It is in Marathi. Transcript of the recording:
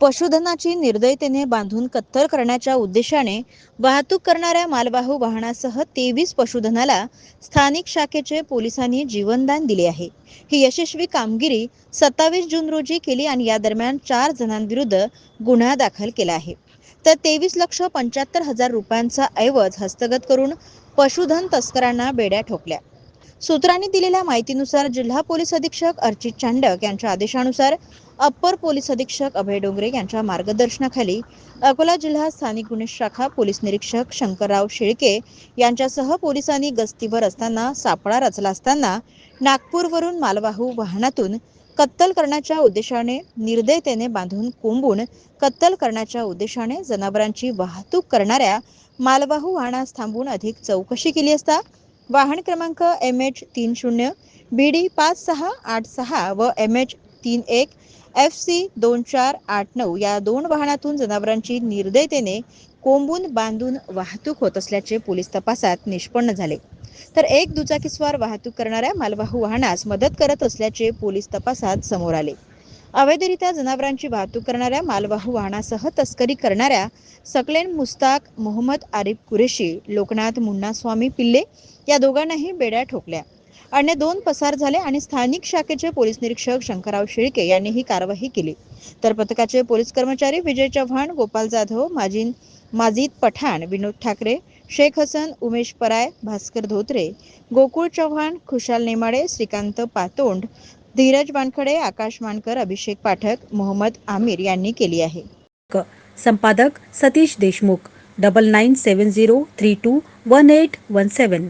पशुधनाची निर्दयतेने बांधून कत्तल करण्याच्या उद्देशाने वाहतूक करणाऱ्या मालवाहू वाहनासह तेवीस पशुधनाला स्थानिक शाखेचे पोलिसांनी जीवनदान दिले आहे. ही यशस्वी कामगिरी सत्तावीस जून रोजी केली आणि या दरम्यान चार जणांविरुद्ध गुन्हा दाखल केला आहे. तर तेवीस लक्ष पंच्याहत्तर हजार रुपयांचा ऐवज हस्तगत करून पशुधन तस्करांना बेड्या ठोकल्या. सूत्रांनी दिलेल्या माहितीनुसार जिल्हा पोलीस अधीक्षक अर्चित चांडक यांच्या आदेशानुसार अप्पर पोलीस अधीक्षक अभय डोंगरे यांच्या मार्गदर्शनाखाली अकोला जिल्हा स्थानिक गुन्हे शाखा पोलीस निरीक्षक शंकरराव शेळके यांच्यासह पोलिसांनी गस्तीवर असताना सापळा रचला असताना नागपूरवरून मालवाहू वाहनातून कत्तल करण्याच्या उद्देशाने निर्दयतेने बांधून कोंबून कत्तल करण्याच्या उद्देशाने जनावरांची वाहतूक करणाऱ्या मालवाहू वाहनास थांबून अधिक चौकशी केली असता वाहन क्रमांक एम एच तीन शून्य बी डी पाच सहा आठ सहा व एम एच तीन एक एफ सी दोन चार आठ नऊ या दोन वाहनातून जनावरांची निर्दयतेने कोंबून बांधून वाहतूक होत असल्याचे पोलीस तपासात निष्पन्न झाले. तर एक दुचाकीस्वार वाहतूक करणाऱ्या मालवाहू वाहनास मदत करत असल्याचे पोलीस तपासात समोर आले. अवैधरित्या जनावरांची वाहतूक करणाऱ्या मालवाहू वाहनासह तस्करी करणाऱ्या सकलेन मुस्ताक मोहम्मद आरिफ कुरेशी लोकनाथ मुन्ना स्वामी पिल्ले या दोघांनाही बेड्या ठोकल्या. अन्य दोन पसार झाले आणि स्थानिक शाखेचे पोलीस निरीक्षक शंकरराव शेळके यांनी ही कारवाई केली. तर पथकाचे पोलीस कर्मचारी विजय चव्हाण गोपाल जाधव माजिन माजीद पठाण विनोद ठाकरे शेख हसन उमेश पराय भास्कर धोत्रे गोकुळ चव्हाण खुशाल नेमाडे श्रीकांत पातोंड धीरज वानखडे आकाश मानकर अभिषेक पाठक मोहम्मद आमिर यांनी केली आहे. संपादक Satish Deshmukh double nine seven zero three two one eight one seven